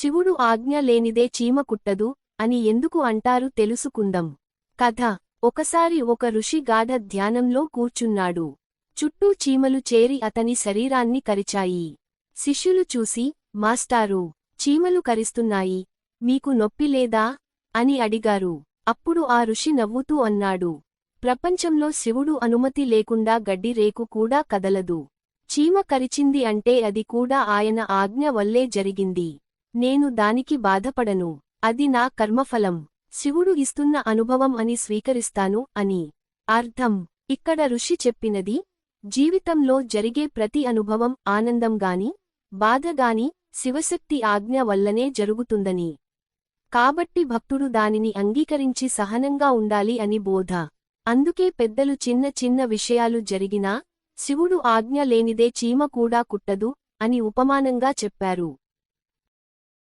శివుడు ఆజ్ఞ లేనిదే చీమ కుట్టదు అని ఎందుకు అంటారు తెలుసుకుందాం. కథ. ఒకసారి ఒక ఋషి గాఢ ధ్యానంలో కూర్చున్నాడు. చుట్టూ చీమలు చేరి అతని శరీరాన్ని కరిచాయి. శిష్యులు చూసి మాస్టారు చీమలు కరిస్తున్నాయి. మీకు నొప్పి లేదా అని అడిగారు. అప్పుడు ఆ ఋషి నవ్వుతూ అన్నాడు. ప్రపంచంలో శివుడు అనుమతి లేకుండా గడ్డి రేకు కూడా కదలదు. చీమ కరిచింది అంటే అది కూడా ఆయన ఆజ్ఞ వల్లే జరిగింది. నేను దానికి బాధపడను. అది నా కర్మఫలం. శివుడు ఇస్తున్న అనుభవం అని స్వీకరిస్తాను అని. అర్థం. ఇక్కడ ఋషి చెప్పినది జీవితంలో జరిగే ప్రతి అనుభవం ఆనందంగాని బాధగాని శివశక్తి ఆజ్ఞ వల్లనే జరుగుతుందని. కాబట్టి భక్తుడు దానిని అంగీకరించి సహనంగా ఉండాలి అని బోధ. అందుకే పెద్దలు చిన్న చిన్న విషయాలు జరిగినా శివుడు ఆజ్ఞ లేనిదే చీమ కూడా కుట్టదు అని ఉపమానంగా చెప్పారు.